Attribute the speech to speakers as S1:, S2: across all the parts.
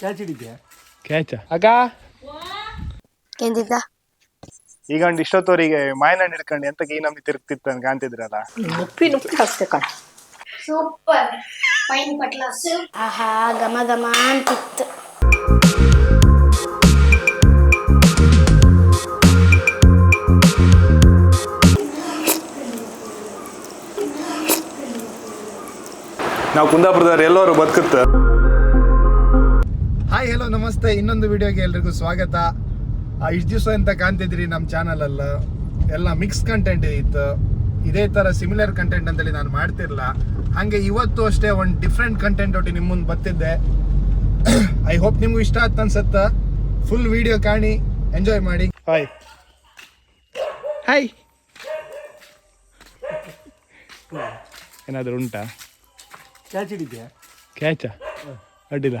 S1: Catch ಹಿಡಿದ್ಯಾ
S2: ಕ್ಯಾಚ ಅಕ್ಕ
S3: ಎಂದಿದ್ದ
S4: ಈಗ ಒಂದು ಇಷ್ಟೊತ್ತವರಿಗೆ ಮಾಯನ ಹಿಡ್ಕೊಂಡು ಎಂತಕ್ಕೆ ಈ ನಮ್ಗೆ ತಿರುಗ್ತಿತ್ತು ಅಂತ ಕಾಣ್ತಿದ್ರಲ್ಲ.
S5: ನುಪ್ಪಿ ನುಪ್ಪಿ ಹಾಕ್ತೆ ಕಣ.
S3: ಸೂಪರ್. ಫೈನ್ ಪಟ್ಲಾಸ್ ಆಹಾ ಘಮ ಘಮ ಅಂತಿತ್ತು.
S4: ನಾವು ಕುಂದಾಪುರದವ್ರು ಎಲ್ಲರೂ ಬದುಕುತ್ತೆ.
S1: ಹಾಯ್ ಹಲೋ ನಮಸ್ತೆ. ಇನ್ನೊಂದು ವಿಡಿಯೋಗೆ ಎಲ್ರಿಗೂ ಸ್ವಾಗತ. ಇಷ್ಟು ದಿವಸ ಅಂತ ಕಾಣ್ತಿದ್ರಿ ನಮ್ಮ ಚಾನಲ್ ಅಲ್ಲ? ಎಲ್ಲ ಮಿಕ್ಸ್ ಕಂಟೆಂಟ್ ಇತ್ತು. ಇದೇ ತರ ಸಿಮಿಲರ್ ಕಂಟೆಂಟ್ ಅಂತೇಳಿ ನಾನು ಮಾಡ್ತಿರಲ್ಲ ಹಾಗೆ ಇವತ್ತು ಅಷ್ಟೇ ಒಂದು ಡಿಫ್ರೆಂಟ್ ಕಂಟೆಂಟ್ ಒಟ್ಟಿ ನಿಮ್ಮ ಮುಂದೆ ಬರ್ತಿದ್ದೆ. ಐ ಹೋಪ್ ನಿಮ್ಗೂ ಇಷ್ಟ ಆಯ್ತು ಅನ್ಸತ್ತ. ಫುಲ್ ವಿಡಿಯೋ ಕಾಣಿ ಎಂಜಾಯ್ ಮಾಡಿ.
S4: ಹಾಯ್
S2: ಹಾಯ್ ಏನಾದರೂ ಉಂಟಾ?
S1: ಕ್ಯಾಚ್ ಹಿಡಿದ್ಯಾ?
S2: ಕ್ಯಾಚಾ ಅಡ್ಡಿಲ್ಲ.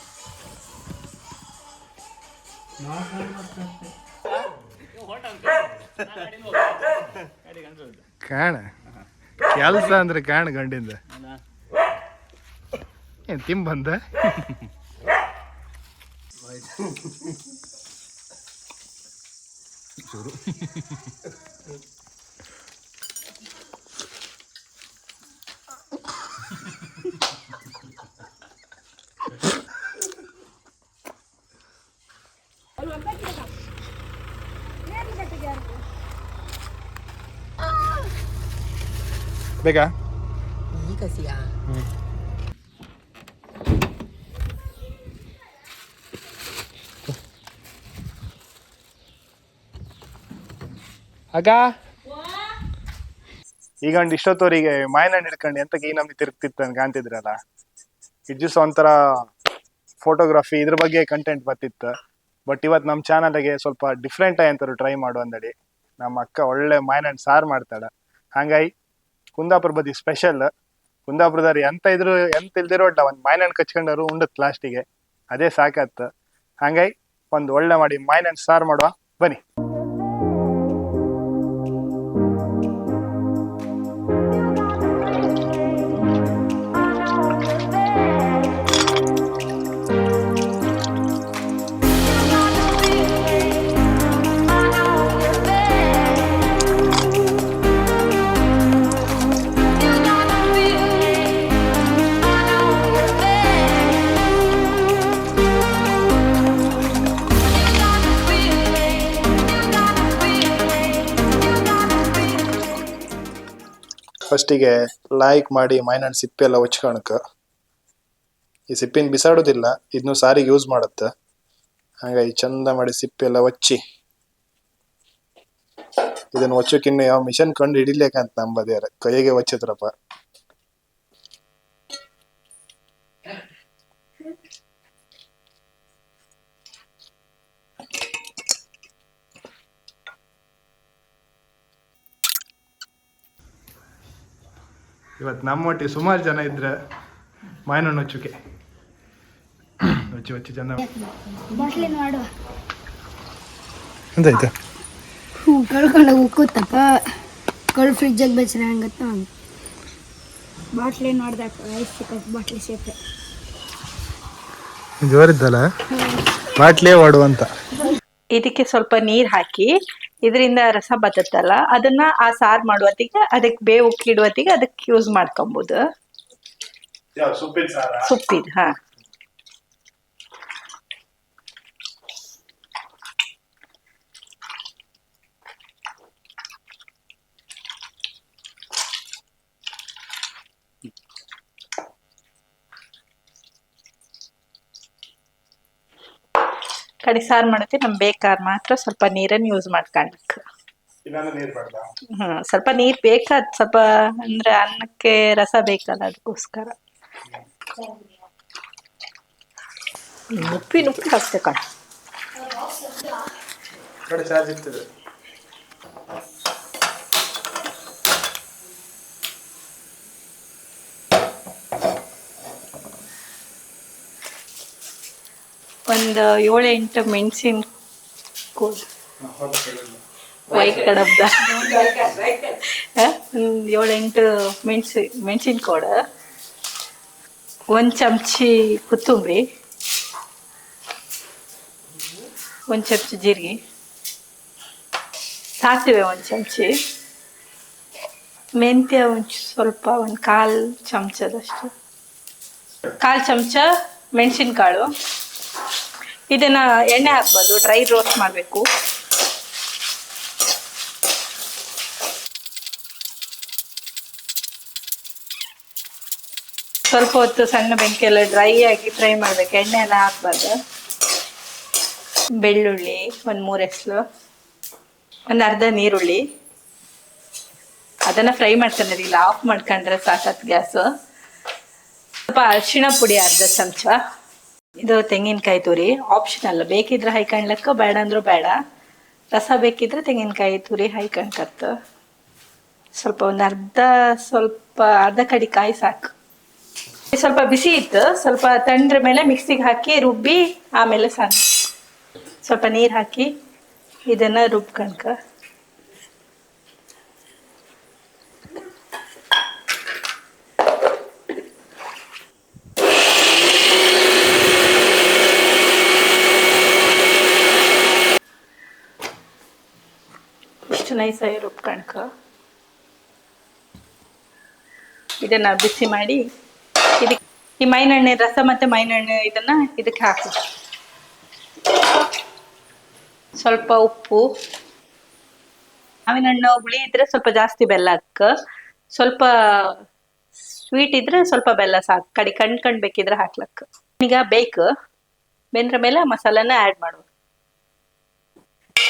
S1: ಕಾಣ. ಕೆಲಸ ಅಂದ್ರೆ ಕಾಣ ಗಂಡಿಂದ. ಏನ್ ತಿಂಬ ಬಂದ ಬೇಕಾ
S5: ಈಗ ಸಿಯಾ
S2: ಅಕ್ಕ
S4: ಈಗ ಒಂದು ಇಷ್ಟೊತ್ತವರಿಗೆ ಮಾಯನ ಹಿಡ್ಕೊಂಡು ಎಂತಕ್ಕೆ ಈ ನಮ್ಗೆ ತಿರುಗ್ತಿತ್ತು ಅಂತ ಕಾಣ್ತಿದ್ರಲ್ಲ ಇಟ್ ದಿವಸ ಒಂಥರ ಫೋಟೋಗ್ರಫಿ ಇದ್ರ ಬಗ್ಗೆ ಕಂಟೆಂಟ್ ಬರ್ತಿತ್ತು. ಬಟ್ ಇವತ್ತು ನಮ್ಮ ಚಾನಲ್ಗೆ ಸ್ವಲ್ಪ ಡಿಫ್ರೆಂಟ್ ಆಗಿ ಟ್ರೈ ಮಾಡು ಅಂದಡಿ. ನಮ್ಮ ಅಕ್ಕ ಒಳ್ಳೆ ಮಾಯನ ಸಾರು ಮಾಡ್ತಾಳೆ. ಹಂಗಾಗಿ ಕುಂದಾಪುರ ಬದಿ ಸ್ಪೆಷಲ್ ಕುಂದಾಪುರದವ್ರು ಎಂತ ಇದ್ರು, ಎಂತ ಇಲ್ದಿರೋ ಅಡ್ಡ ಒಂದು ಮಾಯನಣ್ಣು ಕಚ್ಕೊಂಡರು ಉಂಡತ್ ಲಾಸ್ಟಿಗೆ ಅದೇ ಸಾಕತ್ತ ಹಂಗಾಗಿ ಒಂದು ಒಳ್ಳೆ ಮಾಡಿ ಮಾಯನಣ್ಣು ಸಾರು ಮಾಡುವ. ಬನ್ನಿ. ಫಸ್ಟಿಗೆ ಲೈಕ್ ಮಾಡಿ ಮೈನಾಡ್ ಸಿಪ್ಪೆ ಎಲ್ಲ ಹೊಚ್ಕೊಳಕ ಈ ಸಿಪ್ಪಿನ ಬಿಸಾಡೋದಿಲ್ಲ ಇದನ್ನು ಸಾರಿಗೆ ಯೂಸ್ ಮಾಡುತ್ತೆ. ಹಾಗಾಗಿ ಚಂದ ಮಾಡಿ ಸಿಪ್ಪೆ ಎಲ್ಲ ಒಚ್ಚಿ. ಇದನ್ನು ಹೊಚ್ಚಕ್ಕಿನ್ನು ಯಾವ ಮಿಷನ್ ಕಂಡು ಹಿಡಿಲೇಕಂತ ನಂಬದ್ಯಾರ ಕೈಗೆ ಹೊಚ್ಚತ್ರಪ್ಪ
S1: ಇವತ್ತು ನಮ್ಮೊಟ್ಟಿಗೆ ಸುಮಾರು ಜನ ಇದ್ರೆ ಮಾಯನಣ್ಣು ಹೊಚ್ಚುಕೆ ಹೊಚ್ಚಿ ಹೊಚ್ಚಿ
S3: ಜನ.
S1: ಎಂತಾಯ್ತು?
S3: ಕಳ್ಕೊಂಡು ಉಕ್ಕುತ್ತಪ್ಪ. ಕಳ್ ಫ್ರಿಜ್ಜಾಗ ಬೆಚ್ಚನ ಹಂಗತ್ತ ಬಾಟ್ಲಿ ನೋಡ್ದಾಕ ಐಸ್ ಸಿಕ್ಕತ್ ಬಾಟ್ಲಿ ಸೇಪೆ
S1: ಜೋರಿದ್ದಲ್ಲ? ಬಾಟ್ಲೇ ವಾಡು ಅಂತ.
S5: ಇದಕ್ಕೆ ಸ್ವಲ್ಪ ನೀರ್ ಹಾಕಿ ಇದರಿಂದ ರಸ ಬತ್ತಲ್ಲ ಅದನ್ನ ಆ ಸಾರ್ ಮಾಡುವತ್ತಿಗೆ ಅದಕ್ಕೆ ಬೇವು ಕಿಡುವತ್ತಿಗೆ ಅದಕ್ಕೆ ಯೂಸ್ ಮಾಡ್ಕೊಬಹುದು ಸೊಪ್ಪಿದ ಹಾ. ಕಡಿ ಸಾರು ಮಾಡುತ್ತೆ ನಮ್ಗೆ ಬೇಕಾದ್ರೆ ಮಾತ್ರ ಸ್ವಲ್ಪ ನೀರನ್ನು ಯೂಸ್ ಮಾಡ್ಕೊಳ್ಬೇಕು ಹ್ಮ್ ಸ್ವಲ್ಪ ನೀರ್ ಬೇಕಾದ್ ಸ್ವಲ್ಪ ಅಂದ್ರೆ ಅನ್ನಕ್ಕೆ ರಸ ಬೇಕಲ್ಲ ಅದಕ್ಕೋಸ್ಕರ ಉಪ್ಪಿನ ಉಪ್ಪು ಹಾಕ್ತೆ ಕಣ. ಒಂದು ಏಳು ಎಂಟು ಮೆಣಸಿನ ಕೂಡು. ವೈಟ್ ಕಡಬ್ದ ಒಂದು ಏಳು ಎಂಟು ಮೆಣಸಿ, ಮೆಣಸಿನ ಕೋಡ. ಒಂದು ಚಮಚಿ ಕೊತ್ತಂಬರಿ. ಒಂದು ಚಮಚಿ ಜೀರಿಗೆ. ಸಾಸಿವೆ ಒಂದು ಚಮಚಿ. ಮೆಂತ್ಯ ಒಂದು ಸ್ವಲ್ಪ, ಒಂದು ಕಾಲು ಚಮಚದಷ್ಟು. ಕಾಲು ಚಮಚ ಮೆಣಸಿನಕಾಳು. ಇದನ್ನ ಎಣ್ಣೆ ಹಾಕ್ಬೋದು ಡ್ರೈ ರೋಸ್ಟ್ ಮಾಡಬೇಕು. ಸ್ವಲ್ಪ ಹೊತ್ತು ಸಣ್ಣ ಬೆಂಕಿ ಎಲ್ಲ ಡ್ರೈ ಆಗಿ ಫ್ರೈ ಮಾಡ್ಬೇಕು ಎಣ್ಣೆ ಎಲ್ಲ ಹಾಕ್ಬಾರ್ದು. ಬೆಳ್ಳುಳ್ಳಿ, ಒಂದು ಮೂರು ಎಸ್ಲು ಒಂದು ಅರ್ಧ ನೀರುಳ್ಳಿ. ಅದನ್ನ ಫ್ರೈ ಮಾಡ್ತಾನೆ ಇಲ್ಲ ಆಫ್ ಮಾಡ್ಕೊಂಡ್ರೆ ಸಾಕತ್ ಗ್ಯಾಸು. ಸ್ವಲ್ಪ ಅರಿಶಿಣ ಪುಡಿ ಅರ್ಧ ಚಮಚ. ಇದು ತೆಂಗಿನಕಾಯಿ ತುರಿ. ಆಪ್ಷನಲ್ ಬೇಕಿದ್ರೆ ಹೈಕಣ್ಲಕ್ಕ ಬೇಡ ಅಂದ್ರೂ ಬೇಡ. ರಸ ಬೇಕಿದ್ರೆ ತೆಂಗಿನಕಾಯಿ ತುರಿ ಹೈಕಣ್ಕತ್ತ ಸ್ವಲ್ಪ ಒಂದು ಅರ್ಧ, ಸ್ವಲ್ಪ ಅರ್ಧ ಕಡಿ ಕಾಯಿ ಸಾಕು. ಸ್ವಲ್ಪ ಬಿಸಿ ಇತ್ತು. ಸ್ವಲ್ಪ ತಂದ್ರ ಮೇಲೆ ಮಿಕ್ಸಿಗೆ ಹಾಕಿ ರುಬ್ಬಿ ಆಮೇಲೆ ಸಾಕು ಸ್ವಲ್ಪ ನೀರು ಹಾಕಿ ಇದನ್ನ ರುಬ್ಕಣ್ಕ ಇಷ್ಟು ನೈಸಾಗಿ ರುಬ್ಕಣ್ಕ ಇದನ್ನ ಬಿಸಿ ಮಾಡಿ ಇದಕ್ಕೆ ಈ ಮೈನಣ್ಣೆ ರಸ ಮತ್ತೆ ಮೈನಣ್ಣೆ ಇದನ್ನ ಇದಕ್ಕೆ ಹಾಕು ಸ್ವಲ್ಪ ಉಪ್ಪು. ಮಾವಿನ ಹಣ್ಣು ಹುಳಿ ಇದ್ರೆ ಸ್ವಲ್ಪ ಜಾಸ್ತಿ ಬೆಲ್ಲ ಹಾಕ. ಸ್ವಲ್ಪ ಸ್ವೀಟ್ ಇದ್ರೆ ಸ್ವಲ್ಪ ಬೆಲ್ಲ ಸಾಕು. ಕಡಿ, ಕಣ್ ಕಣ್ ಬೇಕಿದ್ರೆ ಹಾಕ್ಲಕ್ಕ. ಈಗ ಬೇಕು. ಬೆಂದ್ರ ಮೇಲೆ ಮಸಾಲಾನ ಆ್ಯಡ್ ಮಾಡು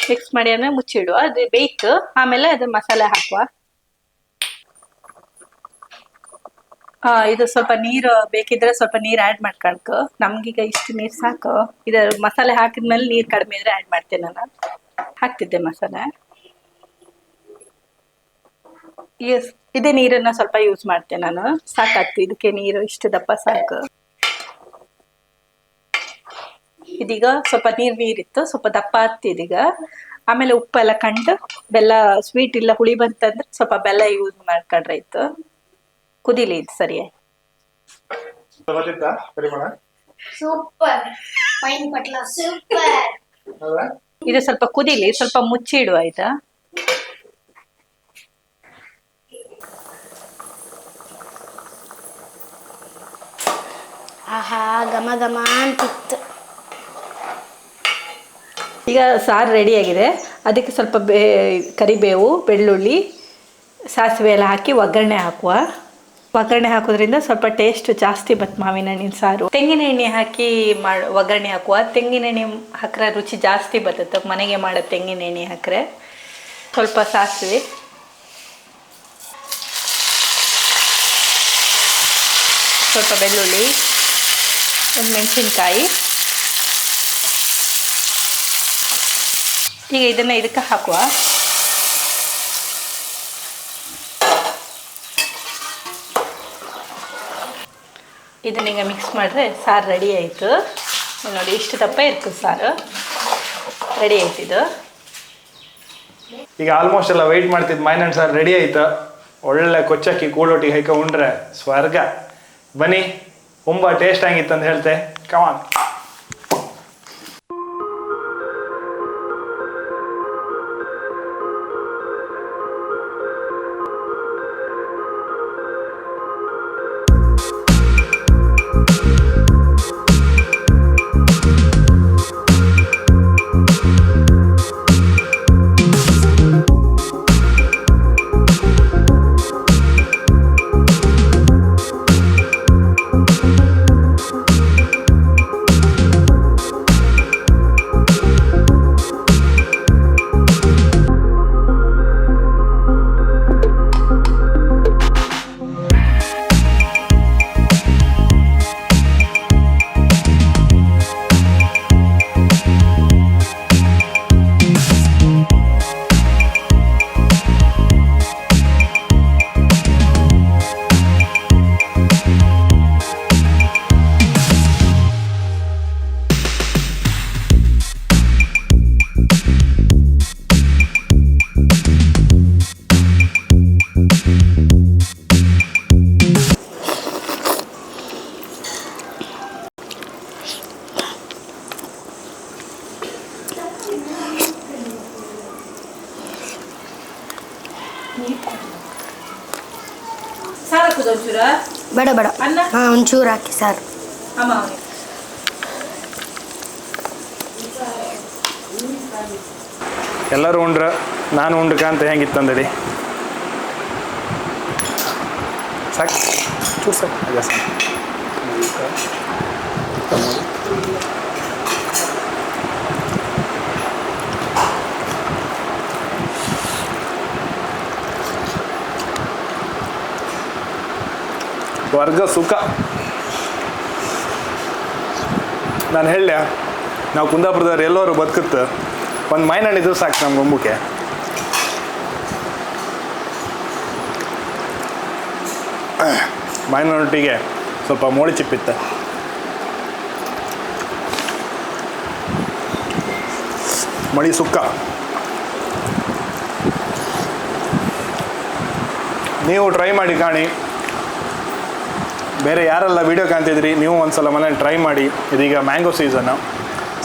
S5: ಮಿಕ್ಸ್ ಮಾಡಿ ಅಂದ್ರೆ ಮುಚ್ಚಿಡು. ಅದು ಬೇಕು ಆಮೇಲೆ ಅದು ಮಸಾಲೆ ಹಾಕುವ. ಇದು ಸ್ವಲ್ಪ ನೀರು ಬೇಕಿದ್ರೆ ಸ್ವಲ್ಪ ನೀರ್ ಆಡ್ ಮಾಡ್ಕೊಳ್ಕು. ನಮ್ಗೀಗ ಇಷ್ಟು ನೀರ್ ಸಾಕು. ಇದು ಮಸಾಲೆ ಹಾಕಿದ್ಮೇಲೆ ನೀರ್ ಕಡಿಮೆ ಇದ್ರೆ ಆಡ್ ಮಾಡ್ತೇನೆ ನಾನು. ಹಾಕ್ತಿದ್ದೆ ಮಸಾಲೆ. ಇದೇ ನೀರನ್ನ ಸ್ವಲ್ಪ ಯೂಸ್ ಮಾಡ್ತೇನೆ ನಾನು. ಸಾಕಾಗ್ತಿ. ಇದಕ್ಕೆ ನೀರು, ಇಷ್ಟು ದಪ್ಪ ಸಾಕು. ಇದೀಗ ಸ್ವಲ್ಪ ನೀರ್ ನೀರಿತ್ತು ಸ್ವಲ್ಪ ದಪ್ಪ ಆಗ್ತಿ ಇದೀಗ. ಆಮೇಲೆ ಉಪ್ಪೆಲ್ಲ ಕಂಡು ಬೆಲ್ಲ ಸ್ವೀಟ್ ಇಲ್ಲ ಹುಳಿ ಬಂತಂದ್ರೆ ಸ್ವಲ್ಪ ಬೆಲ್ಲ ಯೂಸ್ ಮಾಡ್ಕೊಂಡ್ರೆ ಇತ್ತು ಕುದಿಲಿ ಇದು
S4: ಸರಿ
S5: ಇದು ಸ್ವಲ್ಪ ಕುದಿಲಿ ಸ್ವಲ್ಪ ಮುಚ್ಚಿಡು ಆಯ್ತಾ?
S3: ಆಹಾ ಘಮ ಘಮ ಅಂತಿತ್ತು.
S5: ಈಗ ಸಾರು ರೆಡಿಯಾಗಿದೆ ಅದಕ್ಕೆ ಸ್ವಲ್ಪ ಬೇ, ಕರಿಬೇವು, ಬೆಳ್ಳುಳ್ಳಿ, ಸಾಸಿವೆ ಎಲ್ಲ ಹಾಕಿ ಒಗ್ಗರಣೆ ಹಾಕುವ. ಒಗ್ಗರಣೆ ಹಾಕೋದ್ರಿಂದ ಸ್ವಲ್ಪ ಟೇಸ್ಟ್ ಜಾಸ್ತಿ ಬತ್ತು ಮಾವಿನ ಹಣ್ಣಿನ ಸಾರು. ತೆಂಗಿನ ಎಣ್ಣೆ ಹಾಕಿ ಮಾಡಿ, ಒಗ್ಗರಣೆ ಹಾಕುವ. ತೆಂಗಿನ ಎಣ್ಣೆ ಹಾಕ್ರೆ ರುಚಿ ಜಾಸ್ತಿ ಬರ್ತದೆ ಮನೆಗೆ ಮಾಡೋ ತೆಂಗಿನ ಎಣ್ಣೆ ಹಾಕ್ರೆ. ಸ್ವಲ್ಪ ಸಾಸಿವೆ. ಸ್ವಲ್ಪ ಬೆಳ್ಳುಳ್ಳಿ, ಒಂದು ಮೆಣಸಿನ್ಕಾಯಿ. ಈಗ ಇದನ್ನು ಇದಕ್ಕೆ ಹಾಕುವ. ಇದನ್ನೀಗ ಮಿಕ್ಸ್ ಮಾಡಿದ್ರೆ ಸಾರು ರೆಡಿ ಆಯಿತು. ನೋಡಿ ಇಷ್ಟು ದಪ್ಪ ಇರ್ತದೆ ಸಾರು. ರೆಡಿ ಆಯ್ತು ಇದು.
S4: ಈಗ ಆಲ್ಮೋಸ್ಟ್ ಎಲ್ಲ ವೆಯ್ಟ್ ಮಾಡ್ತಿದ್ದು ಮೈನನ್ ಸಾರು ರೆಡಿ ಆಯ್ತು. ಒಳ್ಳೆ ಕೊಚ್ಚಕ್ಕಿ ಕೂಳೊಟ್ಟಿಗೆ ಹೈಕ ಉಂಡ್ರೆ ಸ್ವರ್ಗ. ಬನ್ನಿ, ತುಂಬ ಟೇಸ್ಟ್ ಆಗಿತ್ತು ಅಂತ ಹೇಳ್ತೆ. ಕಮಾನ್
S3: ಬೇಡ ಬೇಡ. ಹಾ ಒಂಚೂರು ಹಾಕಿ ಸರ್.
S4: ಎಲ್ಲರೂ ಉಂಡ್ರ? ನಾನು ಉಂಡ್ಕ ಅಂತ ಹೆಂಗಿತ್ತಂದಡಿ ಸಾಕು. ಚೂರು ಸಾಕು. ವರ್ಗ ಸುಖ. ನಾನು ಹೇಳ ನಾವು ಕುಂದಾಪುರದವ್ರು ಎಲ್ಲರೂ ಬದುಕುತ್ತೆ ಒಂದು ಮೈನಣ್ಣ ಇದ್ರೆ ಸಾಕು ನಮ್ಗೆ ಒಂಬಕ್ಕೆ ಮೈನೊಟ್ಟಿಗೆ ಸ್ವಲ್ಪ ಮೋಳಿ ಚಿಪ್ಪಿತ್ತು. ಮಳಿ ಸುಕ್ಕ ನೀವು ಟ್ರೈ ಮಾಡಿ ಕಾಣಿ. ಬೇರೆ ಯಾರೆಲ್ಲ ವೀಡಿಯೋ ಕಾಣ್ತಿದ್ರಿ, ನೀವು ಒಂದ್ಸಲ ಮನೇಲಿ ಟ್ರೈ ಮಾಡಿ. ಇದೀಗ ಮ್ಯಾಂಗೋ ಸೀಸನ್ನು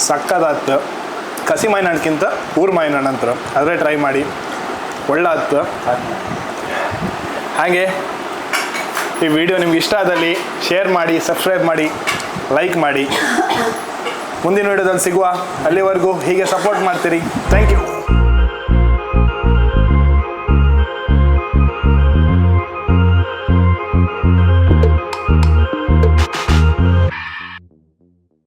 S4: ಸಕ್ಕದಾತ್ತು ಕಸಿ ಮಾವಿನ ಹಣ್ಣಿಗಿಂತ ಊರು ಮಾಯಿನ ಅಂತಾರೆ ಅದೇ ಟ್ರೈ ಮಾಡಿ. ಒಳ್ಳೆ ಆತ್ತು ಹಾಗೆ, ಈ ವಿಡಿಯೋ ನಿಮ್ಗೆ ಇಷ್ಟ ಆದಲ್ಲಿ ಶೇರ್ ಮಾಡಿ ಸಬ್ಸ್ಕ್ರೈಬ್ ಮಾಡಿ ಲೈಕ್ ಮಾಡಿ. ಮುಂದಿನ ವಿಡಿಯೋದಲ್ಲಿ ಸಿಗುವ ಅಲ್ಲಿವರೆಗೂ ಹೀಗೆ ಸಪೋರ್ಟ್ ಮಾಡ್ತೀರಿ. Thank you